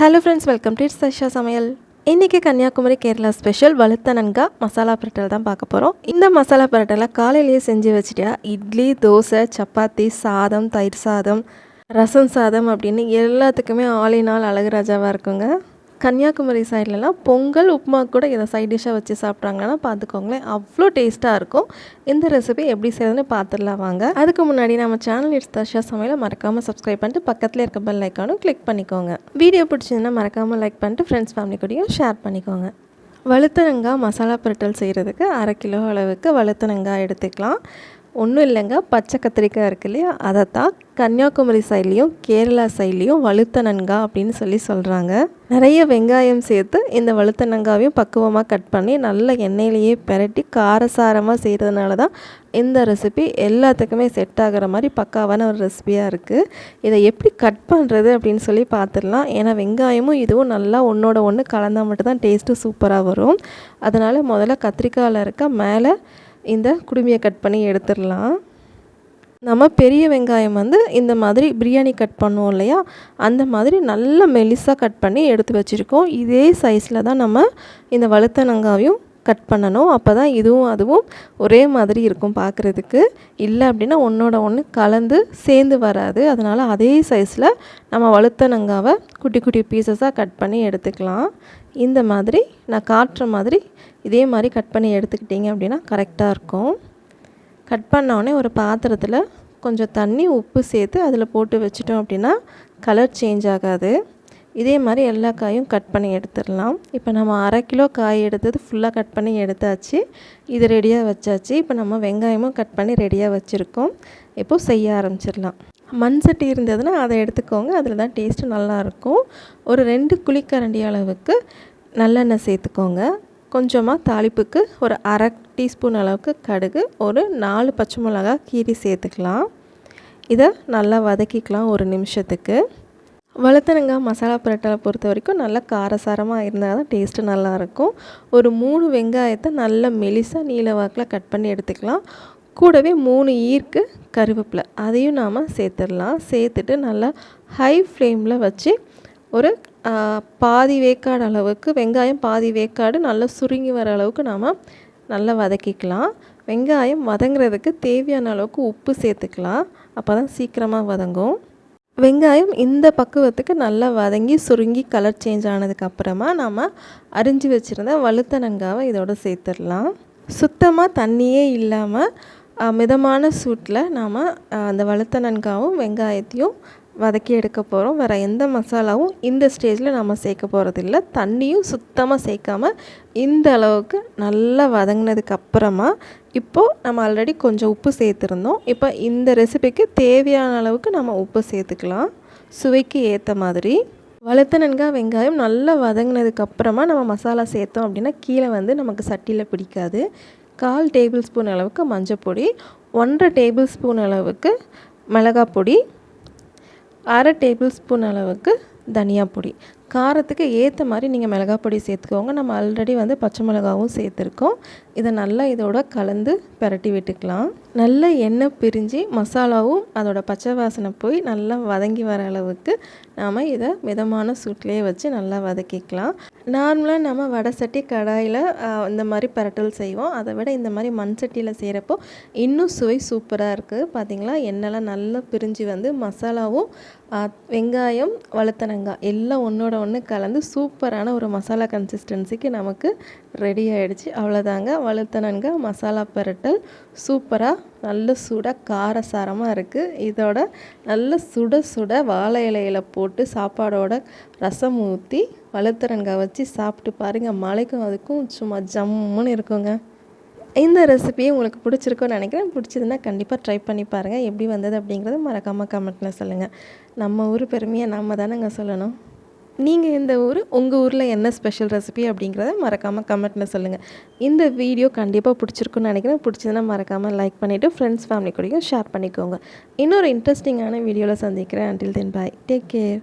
Hello friends welcome to Sasha சமையல் இன்றைக்கி Kanyakumari Kerala special வலுத்தனங்கா நன்கா மசாலா பரட்டல் தான் பார்க்க போகிறோம் இந்த மசாலா பரட்டலை காலையிலேயே செஞ்சு வச்சுட்டா இட்லி தோசை சப்பாத்தி சாதம் தயிர் சாதம் ரசம் சாதம் அப்படின்னு எல்லாத்துக்குமே ஆளினால் அழகுராஜாவாக இருக்குங்க. கன்னியாகுமரி சைட்லலாம் பொங்கல் உப்புமா கூட இதை சைட் டிஷ்ஷாக வச்சு சாப்பிட்றாங்கன்னா பார்த்துக்கோங்களேன் அவ்வளோ டேஸ்ட்டாக இருக்கும். இந்த ரெசிபி எப்படி செய்யறதுன்னு பார்த்துடலாம் வாங்க. அதுக்கு முன்னாடி நம்ம சேனல் இட்ஸ் தஷா சமையல மறக்காமல் சப்ஸ்கிரைப் பண்ணிட்டு பக்கத்தில் இருக்க பெல் ஐக்கானும் கிளிக் பண்ணிக்கோங்க. வீடியோ பிடிச்சிருந்தா மறக்காமல் லைக் பண்ணிட்டு ஃப்ரெண்ட்ஸ் ஃபேமிலி கூடயும் ஷேர் பண்ணிக்கோங்க. வழுத்தனங்காய் மசாலா புரட்டல் செய்கிறதுக்கு அரை கிலோ அளவுக்கு வழுத்தனங்காய் எடுத்துக்கலாம். ஒன்றும் இல்லைங்க. பச்சை கத்திரிக்காய் இருக்கு இல்லையா? அதை தான் கன்னியாகுமரி சைட்லேயும் கேரளா சைட்லேயும் வழுத்தனங்கா அப்படின்னு சொல்லி சொல்கிறாங்க நிறைய வெங்காயம் சேர்த்து இந்த வழுத்த நன்காவையும் பக்குவமாக கட் பண்ணி நல்ல எண்ணெயிலேயே பெரட்டி காரசாரமாக செய்கிறதுனால தான் இந்த ரெசிபி எல்லாத்துக்குமே செட் ஆகிற மாதிரி பக்காவான ஒரு ரெசிபியாக இருக்குது இதை எப்படி கட் பண்ணுறது அப்படின்னு சொல்லி பார்த்துடலாம். ஏன்னா வெங்காயமும் இதுவும் நல்லா ஒன்றோட ஒன்று கலந்தால் மட்டும்தான் டேஸ்ட்டு சூப்பராக வரும். அதனால் முதல்ல கத்திரிக்காயில் இருக்க மேலே இந்த குடுமியை கட் பண்ணி எடுத்துடலாம். நம்ம பெரிய வெங்காயம் வந்து இந்த மாதிரி பிரியாணி கட் பண்ணுவோம் இல்லையா? அந்த மாதிரி நல்ல மெலிசாக கட் பண்ணி எடுத்து வச்சுருக்கோம். இதே சைஸில் தான் நம்ம இந்த வழுத்தனங்காவையும் கட் பண்ணணும். அப்போ தான் இதுவும் அதுவும் ஒரே மாதிரி இருக்கும் பார்க்குறதுக்கு இல்லை அப்படின்னா ஒன்றோட ஒன்று கலந்து சேர்ந்து வராது. அதனால் அதே சைஸில் நம்ம வழுத்தனங்காவை குட்டி குட்டி பீசஸாக கட் பண்ணி எடுத்துக்கலாம். இந்த மாதிரி நான் காட்டுற மாதிரி இதே மாதிரி கட் பண்ணி எடுத்துக்கிட்டிங்க அப்படின்னா கரெக்டாக இருக்கும். கட் பண்ணோடனே ஒரு பாத்திரத்தில் கொஞ்சம் தண்ணி உப்பு சேர்த்து அதில் போட்டு வச்சிட்டோம் அப்படின்னா கலர் சேஞ்ச் ஆகாது. இதே மாதிரி எல்லா காயும் கட் பண்ணி எடுத்துடலாம். இப்போ நம்ம அரை கிலோ காய் எடுத்தது ஃபுல்லாக கட் பண்ணி எடுத்தாச்சு. இது ரெடியாக வச்சாச்சு. இப்போ நம்ம வெங்காயமும் கட் பண்ணி ரெடியாக வச்சுருக்கோம். இப்போது செய்ய ஆரம்பிச்சிடலாம். மண் சட்டி இருந்ததுன்னா அதை எடுத்துக்கோங்க. அதில் தான் டேஸ்ட்டு நல்லாயிருக்கும் ஒரு ரெண்டு குழிக்கரண்டி அளவுக்கு நல்லெண்ணெய் சேர்த்துக்கோங்க. கொஞ்சமாக தாளிப்புக்கு ஒரு அரை டீஸ்பூன் அளவுக்கு கடுகு ஒரு நாலு பச்சை மிளகா கீரி சேர்த்துக்கலாம். இதை நல்லா வதக்கிக்கலாம் ஒரு நிமிஷத்துக்கு. வழுத்தனங்காய் மசாலா பரோட்டாவை பொறுத்த வரைக்கும் நல்லா காரசாரமாக இருந்தால் தான் டேஸ்ட்டு நல்லாயிருக்கும் ஒரு மூணு வெங்காயத்தை நல்லா மெலிசாக நீல வாக்கில் கட் பண்ணி எடுத்துக்கலாம். கூடவே மூணு ஈர்க்கு கருவேப்பிலை. அதையும் நாம் சேர்த்துடலாம். சேர்த்துட்டு நல்லா ஹை ஃப்ளேமில் வச்சு ஒரு பாதி வேக்காடு அளவுக்கு வெங்காயம் பாதி வேக்காடு நல்லா சுருங்கி வர அளவுக்கு நாம் நல்லா வதக்கிக்கலாம். வெங்காயம் வதங்குறதுக்கு தேவையான அளவுக்கு உப்பு சேர்த்துக்கலாம். அப்போ தான் சீக்கிரமாக வதங்கும். வெங்காயம் இந்த பக்குவத்துக்கு நல்லா வதங்கி சுருங்கி கலர் சேஞ்ச் ஆனதுக்கப்புறமா நாம் அரிஞ்சு வச்சுருந்த வழுத்தனங்காவை இதோட சேர்த்துடலாம். சுத்தமாக தண்ணியே இல்லாமல் மிதமான சூட்டில் நாம் அந்த வளர்த்த நன்காவும் வெங்காயத்தையும் வதக்கி எடுக்க போகிறோம் வேறு எந்த மசாலாவும் இந்த ஸ்டேஜில் நம்ம சேர்க்க போகிறதில்ல தண்ணியும் சுத்தமாக சேர்க்காம இந்த அளவுக்கு நல்லா வதங்கினதுக்கு அப்புறமா இப்போது நம்ம ஆல்ரெடி கொஞ்சம் உப்பு சேர்த்துருந்தோம். இப்போ இந்த ரெசிபிக்கு தேவையான அளவுக்கு நம்ம உப்பு சேர்த்துக்கலாம். சுவைக்கு ஏற்ற மாதிரி. வளர்த்தனன்காய் வெங்காயம் நல்லா வதங்கினதுக்கப்புறமா நம்ம மசாலா சேர்த்தோம் அப்படின்னா கீழே வந்து நமக்கு சட்டியில் பிடிக்காது. கால் டேபிள் ஸ்பூன் அளவுக்கு மஞ்சப்பொடி ஒன்றரை டேபிள் ஸ்பூன் அளவுக்கு மிளகாய் பொடி அரை டேபிள் ஸ்பூன் அளவுக்கு தனியா பொடி. காரத்துக்கு ஏற்ற மாதிரி நீங்கள் மிளகாய் பொடி சேர்த்துக்கோங்க. நம்ம ஆல்ரெடி வந்து பச்சை மிளகாவும் சேர்த்துருக்கோம். இதை நல்லா இதோட கலந்து பரட்டி விட்டுக்கலாம். நல்ல எண்ணெய் பிரிஞ்சு மசாலாவும் அதோட பச்சை வாசனை போய் நல்லா வதங்கி வர அளவுக்கு நாம் இதை மிதமான சூட்லேயே வச்சு நல்லா வதக்கிக்கலாம். நார்மலாக நம்ம வடை சட்டி கடாயில் இந்த மாதிரி பரட்டல் செய்வோம். அதை விட இந்த மாதிரி மண் சட்டியில் செய்கிறப்போ இன்னும் சுவை சூப்பராக இருக்குது பார்த்திங்களா எண்ணெய்லாம் நல்லா பிரிஞ்சு வந்து மசாலாவும் வெங்காயம் வளர்த்தனங்காய் எல்லாம் ஒன்றோட ஒன்று கலந்து சூப்பரான ஒரு மசாலா கன்சிஸ்டன்சிக்கு நமக்கு ரெடி ஆகிடுச்சு அவ்வளோதாங்க வழுத்தனங்க மசாலா பரட்டல் சூப்பராக நல்ல சுட காரசாரமாக இருக்குது இதோட நல்ல சுட சுட வாழை இலையில் போட்டு சாப்பாடோட ரசம் ஊற்றி வழுத்தரங்காய் வச்சு சாப்பிட்டு பாருங்கள் மழைக்கும் அதுக்கும் சும்மா ஜம்முன்னு இருக்குங்க. இந்த ரெசிபியை உங்களுக்கு பிடிச்சிருக்குன்னு நினைக்கிறேன். பிடிச்சதுன்னா கண்டிப்பாக ட்ரை பண்ணி பாருங்கள் எப்படி வந்தது அப்படிங்கிறத மறக்காமல் கமெண்ட்டில் சொல்லுங்கள் நம்ம ஊர் பெருமையை நம்ம தானேங்க சொல்லணும். நீங்கள் இந்த ஊர் உங்கள் ஊரில் என்ன ஸ்பெஷல் ரெசிபி அப்படிங்கிறத மறக்காமல் கமெண்ட்டில் சொல்லுங்கள் இந்த வீடியோ கண்டிப்பாக பிடிச்சிருக்குன்னு நினைக்கிறேன். பிடிச்சதுன்னா மறக்காமல் லைக் பண்ணிவிட்டு ஃப்ரெண்ட்ஸ் ஃபேமிலி கூடயும் ஷேர் பண்ணிக்கோங்க. இன்னொரு இன்ட்ரெஸ்டிங்கான வீடியோவில் சந்திக்கிறேன். Until then bye take care